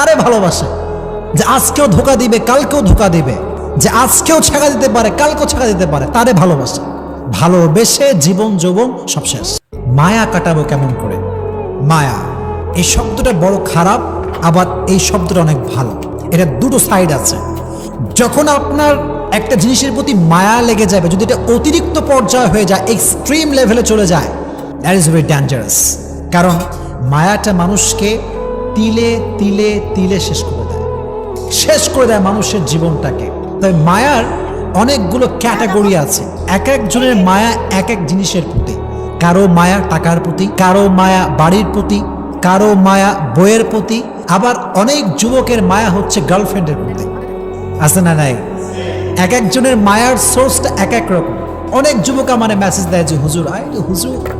কারে ভালোবাসে? যে আজকেও ধোকা দিবে, কালকেও ধোকা দিবে। যে আজকেও ছেঁকা দিতে পারে, কালকেও ছেঁকা দিতে পারে, তারে ভালোবাসে। ভালোবেসে জীবন যৌবন সব শেষ। মায়া কাটাবো কেমন করে? মায়া, এই শব্দটা বড় খারাপ, আবার এই শব্দটা অনেক ভালো। এটা দুটো সাইড আছে। যখন আপনার একটা জিনিসের প্রতি মায়া লেগে যাবে, যদি এটা অতিরিক্ত পর্যায়ে হয়ে যায় এক্সট্রিম লেভেলে চলে যায় দ্যাট ইজ ভেরি ডেঞ্জারাস কারণ মায়াটা মানুষকে তিলে তিলে তিলে শেষ করে দেয়। শেষ করে দেয় মানুষের জীবনটাকে। তবে মায়ার অনেকগুলো ক্যাটাগরি আছে। এক একজনের মায়া এক এক জিনিসের প্রতি। কারও মায়া টাকার প্রতি, কারও মায়া বাড়ির প্রতি, কারও মায়া বইয়ের প্রতি। আবার অনেক যুবকের মায়া হচ্ছে গার্লফ্রেন্ডের প্রতি। আছে না নাই? এক একজনের মায়ার সোর্সটা এক এক রকম। অনেক যুবক আমার মেসেজ দেয় যে, হুজুর রে হুজুর,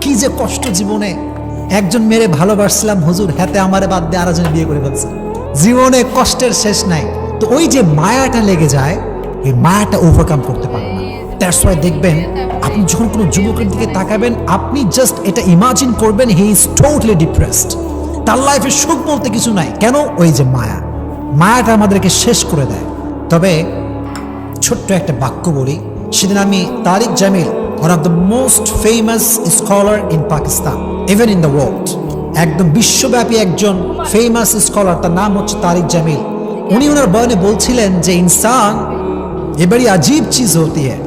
কি যে কষ্ট জীবনে একজন মেরে ভালোবাসছিলাম, হুজুর, হাতে আমারে বাদ দিয়ে আরেকজন বিয়ে করে ফেলছে। জীবনে কষ্টের শেষ নাই। তো ওই যে মায়াটা লেগে যায়, এই মায়াটা ওভারকাম করতে পারে না। দ্যাটস ওয়াই দেখবেন, আপনি যখন কোনো যুবকের দিকে তাকাবেন, আপনি জাস্ট এটা ইমাজিন করবেন হি ইজ টোটালি ডিপ্রেসড তার লাইফে সুখ বলতে কিছু নাই। কেন? ওই যে মায়া। মায়াটা আমাদেরকে শেষ করে দেয়। তবে ছোট্ট একটা বাক্য বলি। সেদিন আমি তারিক Jamil one of the most famous scholar in Pakistan even in the world একদম বিশ্বব্যাপী একজন ফেমাস স্কলার তার নাম হচ্ছে তারিক জামিল উনি ওনার বয়নে বলছিলেন যে ইনসান ये बड़ी अजीब चीज होती है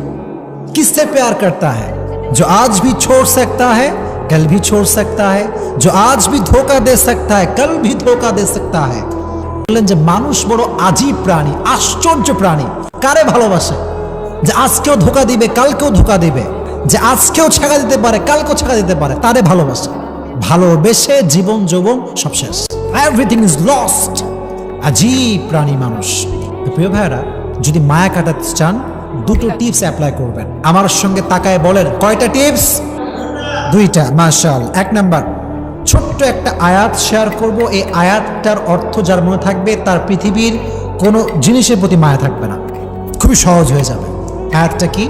किससे प्यार करता है जो आज भी छोड़ सकता है कल भी छोड़ सकता है जो आज भी धोखा दे सकता है कल भी धोखा दे सकता है বললেন যে মানুষ বড় আজীব প্রাণী আশ্চর্য প্রাণী কারে ভালোবাসে যে আজকেও ধোকা দিবে কালকেও ধোকা দিবে যে আজকেও ছেঁকা দিতে পারে, কালকেও ছেঁকা দিতে পারে তারে ভালোবাসে। ভালোবেসে জীবন যৌবন সব শেষ। এভরিথিং ইজ লস্ট আজীব প্রাণী মানুষ। প্রিয় ভাইরা যদি মায়া কাটাতে চান, দুটো টিপস অ্যাপ্লাই করবেন। আমার সঙ্গে তাকায় বলেন, কয়টা টিপস দুইটা মার্শাল এক নাম্বার, ছোট্ট একটা আয়াত শেয়ার করব। এই আয়াতটার অর্থ যার মনে থাকবে, তার পৃথিবীর কোনো জিনিসের প্রতি মায়া থাকবে না। খুবই সহজ হয়ে যাবে। আয়াতটা কি?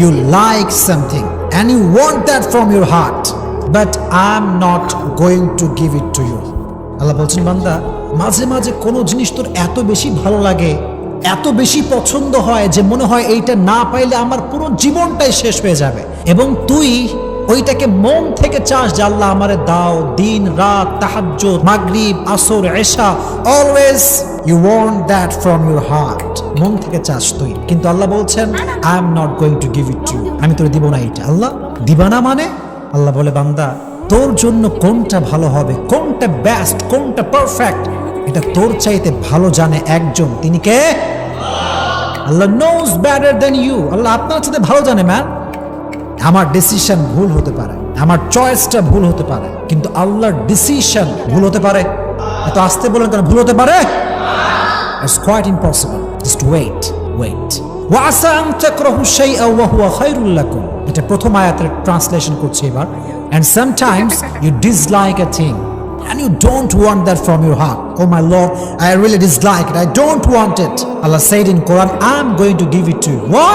You like something and you want that from your heart but I am not going to give it to you Allah বলছেন, বান্দা, মাঝে মাঝে কোনো জিনিস তোর এত বেশি ভালো লাগে, এত বেশি পছন্দ হয় যে মনে হয় এইটা না পাইলে আমার পুরো জীবনটাই শেষ হয়ে যাবে। এবং তুই ওইটাকে মন থেকে চাস যে আল্লাহ আমারে দাও, দিন, রাত তাহাজ্জ মাগরিব, আসর, এশা always you want that from your heart মন থেকে চাস তুই। কিন্তু আল্লাহ বলছেন I am not going to give it to আমি তোর দিব না এটা আল্লাহ, দিবা না মানে? আল্লাহ বলে, বান্দা, তোর জন্য কোনটা ভালো হবে? কোনটা বেস্ট কোনটা পারফেক্ট এটা তোর চাইতে ভালো জানে একজন। তিনি কে? Allah knows better than you Allah আপনার সাথে ভালো জানে ম্যান আমার ডিসিশন ভুল হতে পারে। আমার চয়েসটা ভুল হতে পারে। কিন্তু আল্লাহর ডিসিশন ভুল হতে পারে। এত আসতে বলেন কেন, ভুল হতে পারে? It's quite impossible. Just wait, wait. ওয়াসাং তাকরাহু শাইআ ওয়া হুয়া খায়রুল লাকুম এটা প্রথম আয়াতের ট্রান্সলেশন করছি এবার. And sometimes you dislike a thing and you don't want that from your heart. Oh my lord i really dislike it. I don't want it. Allah said in quran i'm going to give it to you. Why?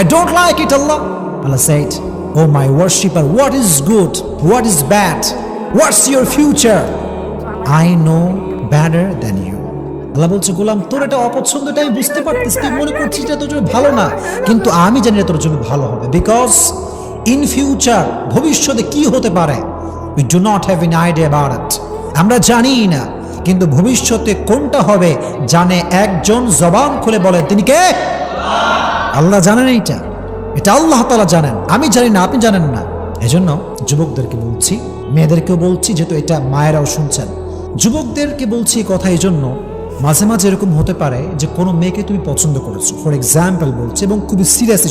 I don't like it allah. Allah said oh my worshipper what is good? What is bad? What's your future? I know better than আল্লাহ বলছে, গোলাম, তোর এটা অপছন্দ এটা আমি বুঝতে পারতেছি, তুই মনে করছিস এটা তোর জন্য ভালো না। কিন্তু আমি জানি এটা তোর জন্য ভালো হবে। বিকজ ইন ফিউচার ভবিষ্যতে কি হতে পারে? We do not have in idea about it আমরা জানি না, কিন্তু ভবিষ্যতে কোনটা হবে জানে একজন জবান খুলে বলেন, তিনি কে? আল্লাহ জানেন এইটা। এটা আল্লাহ তালা জানেন। আমি জানি না, আপনি জানেন না। এজন্য যুবকদেরকে বলছি, মেয়েদেরকেও বলছি, যেহেতু এটা মায়েরাও শুনছেন, যুবকদেরকে বলছি কথা এই জন্য মাঝে মাঝে এরকম হতে পারে যে কোনো মেয়েকে তুমি পছন্দ করেছ। ফর এক্সাম্পল বলছে এবং খুবই সিরিয়াসলি